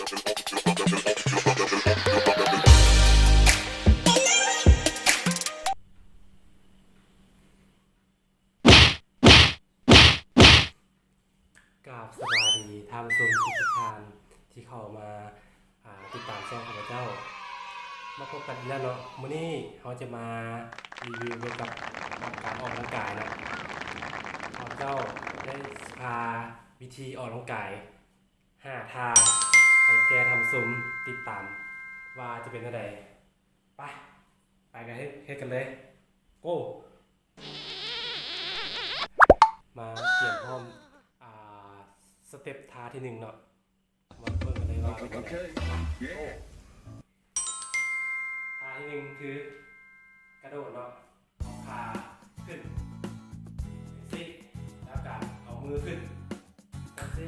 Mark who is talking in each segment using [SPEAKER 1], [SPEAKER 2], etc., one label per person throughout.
[SPEAKER 1] กราบสบายดีทางชมทุกท่านที่เข้ามาอ่าติดตามช่องของเจ้า มาพบกันอีกแล้วเนาะมื้อนี้เราจะมารีวิวเกี่ยวกับการออกกำลังกายนะเจ้าได้พาวิธีออกกำลังกายห้าทา ให้แกทำซุ้มติดตาม ว่าจะเป็นอะไรไปไปกันให้ให้กันเลยโก้มาเตรียมพร้อมอ่าสเต็ปท่าที่หนึ่งเนาะมาเบิ่งกันเลยว่าเป็นยังไง
[SPEAKER 2] Okay. Yeah.
[SPEAKER 1] ท่าที่หนึ่งคือกระโดดเนาะเอาขาขึ้นซิแล้วกันเอามือขึ้นกันซิ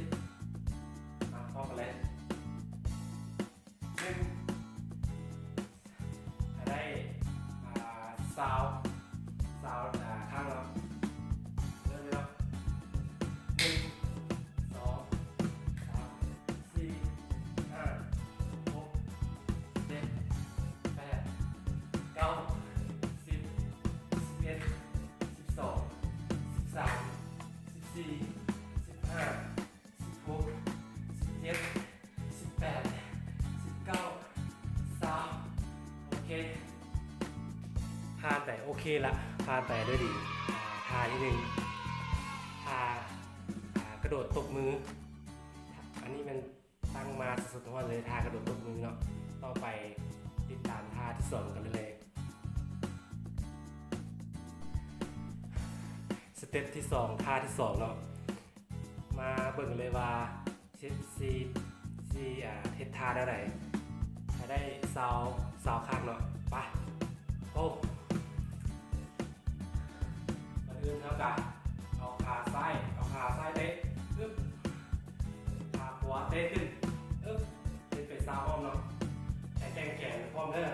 [SPEAKER 1] หนึ่งได้ซาว โอเคละผ่านแต่ด้วยดีท่าที่หนึ่งท่ากระโดดตบมือ อันนี้มันตั้งมาสุดๆทั้งวันเลยท่ากระโดดตบมือเนาะต่อไปติดตามท่าที่สองกันเลยสเต็ปที่สองท่าที่สองเนาะมาเบิ่งเลยว่าซีซีซีอ่าเทศท่าได้ไหนถ้าได้ซาวซาวข้างเนาะไปโอ้ เท่ากันเอาขาซ้ายเอาขาซ้ายเตะอึ๊บขาขวาเตะขึ้นอึ๊บเป็นไปซาวอ้อมเนาะแขนแขนแขนพร้อมเด้อ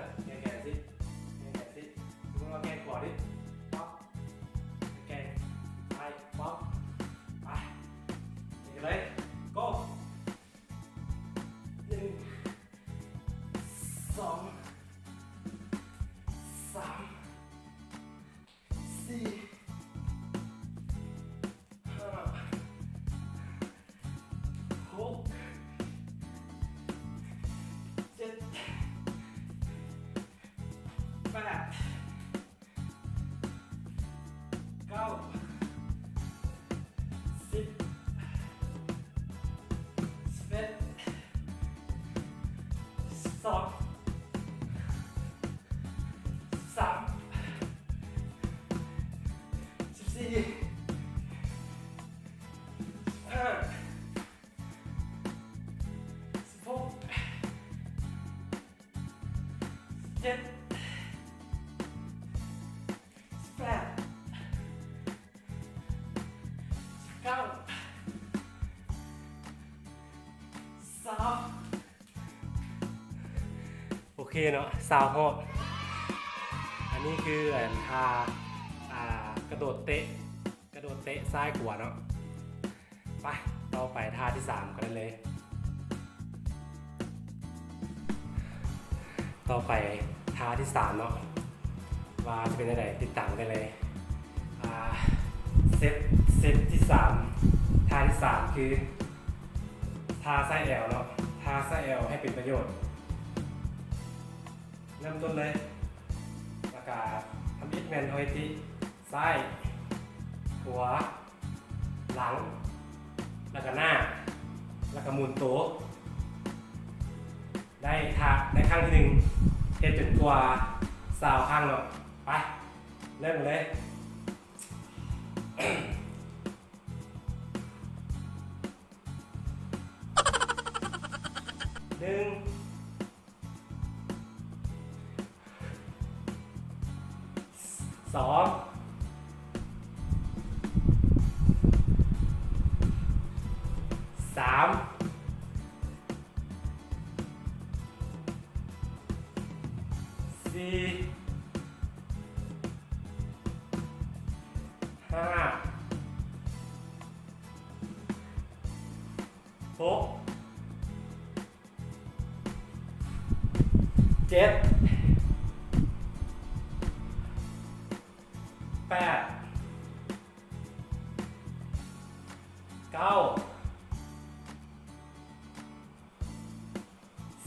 [SPEAKER 1] เคเนาะสาวหอบอันนี้คืออันทาอ่ากระโดดเตะ กระโดดเตะซ้ายขวาเนาะไปต่อไปท่าที่สามกันเลย ต่อไปท่าที่สามเนาะว่าจะเป็นอะไรติดตามกันเลยเซตเซตที่สามท่าที่สามคือท่าไส้แอลเนาะท่าไส้แอลให้เป็นประโยชน์ เริ่มต้นเลยประกาศทำอิทแมนโฮติซ้ายหัว หลัง แล้วก็หน้า แล้วก็หมุนโต๊ะได้ท่าได้ข้างที่หนึ่งเทจนกว่าสาวข้างเนาะไป เริ่มเลยหนึ่ง สองสามสี่ห้าหกเจ็ด เก้า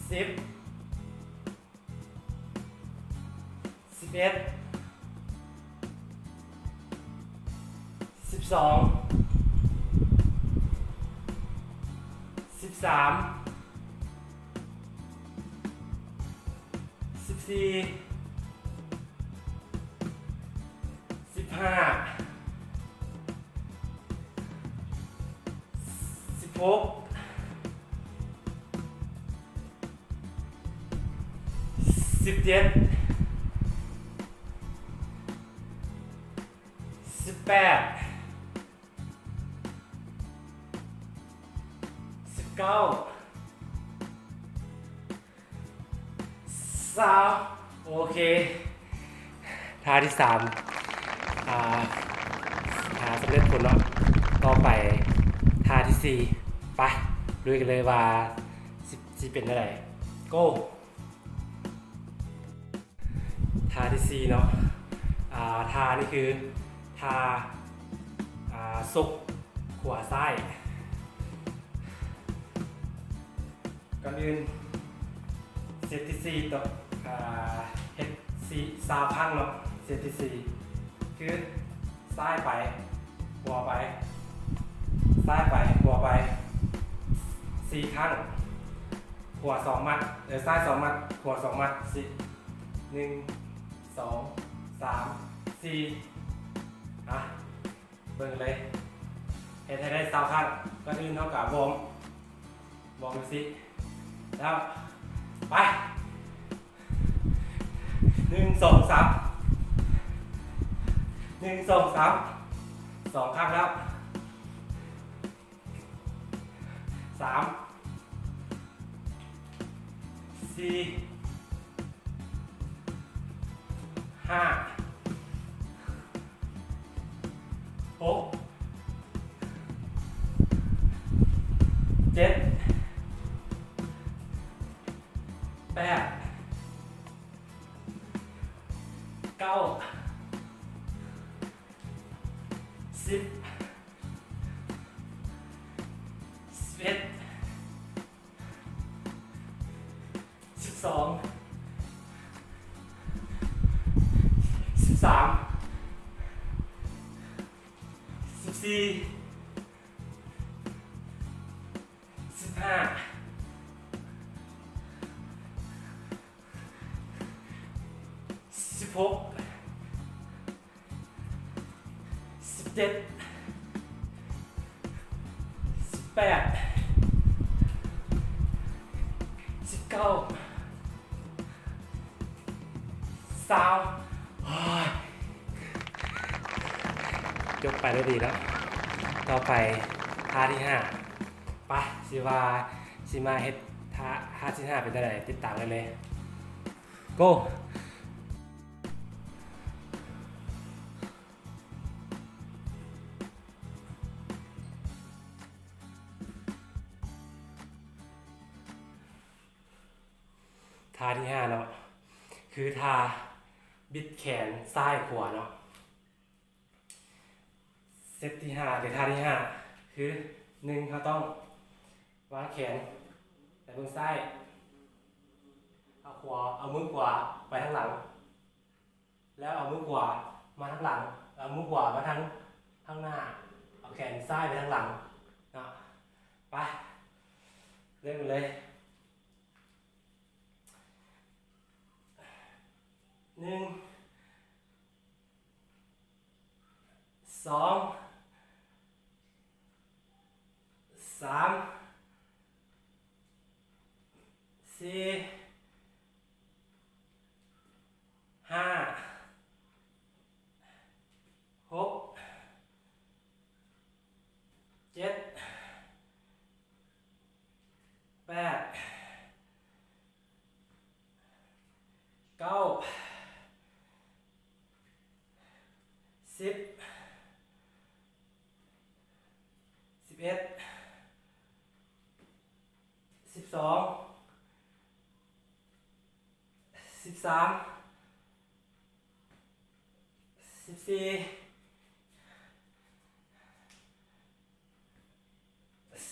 [SPEAKER 1] สิบสิบเอ็ดสิบสองสิบสามสิบสี่สิบห้า หกสิบเจ็ดสิบแปดสิบเก้าสามโอเคท่าที่สามอ่าสำเร็จผลเนาะต่อไปท่าที่สี่ ไปดูกันเลยว่าสิเป็นอะไร go ทาที่สี่เนาะอ่าทานี่คือทาอ่าสุกขวาซ้ายก่อนอื่นเซตที่สี่ต่ออ่าเฮ็ดสี่สามครั้งเนาะเซตที่สี่คือซ้ายไปขวาไปซ้ายไป สี่ครั้ง ขวาสองมัดเออซ้ายสองมัด ขวาสองมัดสี่หนึ่งสองสามสี่อะเบิ่งเลยเห็นให้ได้สาวข้างก็ดื่นเท่ากับวอร์มวอร์มสิแล้วไปหนึ่งสองสามหนึ่งสองสามสองข้างแล้วสาม สี่ห้าหก สิบสองสิบสามสิบสี่สิบห้าสิบหกสิบเจ็ดสิบแปดสิบเก้า สามยกไปได้ดีแล้ว ต่อไปท่าที่ห้าไปสิว่าสิมาเฮ็ดท่าท่าที่ห้าเป็นอะไรติดตามกันเลย go บิดแขนซ้ายขวาเนาะเซตที่ห้าหรือท่าที่ห้าคือหนึ่งเขาต้องวางแขนแต่เบื้องซ้ายเอาขวาเอามือขวาไปทางหลัง แล้วเอามือขวามาทางหลังเอามือขวามาทางทางหน้า เอาแขนซ้ายไปทางหลังเนาะไปเริ่มกันเลย หนึ่งสองสามสี่ห้าหกเจ็ดแปดเก้าสิบสิบเอ็ด สิบสองสิบสามสิบสี่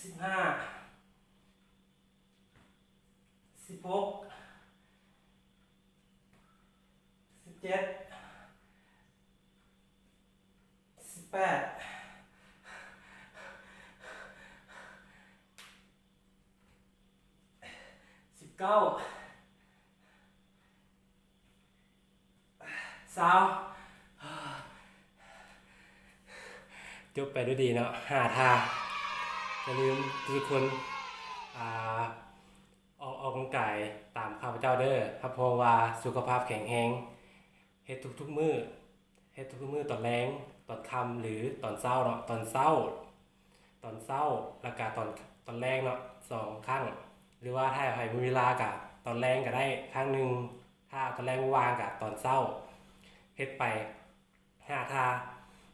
[SPEAKER 1] สิบห้าสิบหกสิบเจ็ดสิบแปดสิบ เก้าสาวจบไปด้วยดีเนาะหาทาอย่าลืมทุกคนอ่าออกออกกำลังกายตามข้าพเจ้าเด้อครับเพราะว่าสุขภาพแข็งแรงเฮ็ดทุกๆมื้อเฮ็ดทุกมื้อตอนแรงตอนค่ำหรือตอนเช้าเนาะตอนเช้า ตอนเช้าแล้วก็ตอนตอนแรงเนาะสองครั้ง หรือว่าถ้าใครมีเวลากะตอนแรงก็ได้ครั้งหนึ่งถ้าตอนแรงว่างกะตอนเช้าเฮ็ดไปห้าทา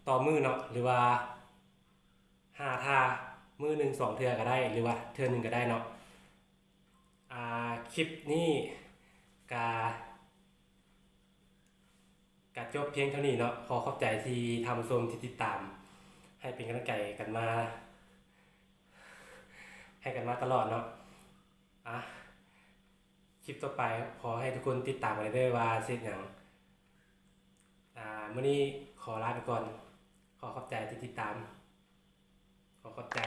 [SPEAKER 1] ต่อมือเนาะหรือว่าห้าทามือหนึ่งสองเทือก็ได้หรือว่าเทือหนึ่งก็ได้เนาะอ่าคลิปนี้กากาจบเพียงเท่านี้เนาะขอขอบใจที่ทำชมที่ติดตาม ให้เป็นกำลังใจกันมา ให้กันมาตลอดเนาะ อะคลิปต่อไปขอให้ทุกคนติดตามกันด้วยว่าเสร็จอย่างอ่าเมื่อนี้ขอลาไปก่อน ขอขอบใจที่ติดตาม ขอขอบใจ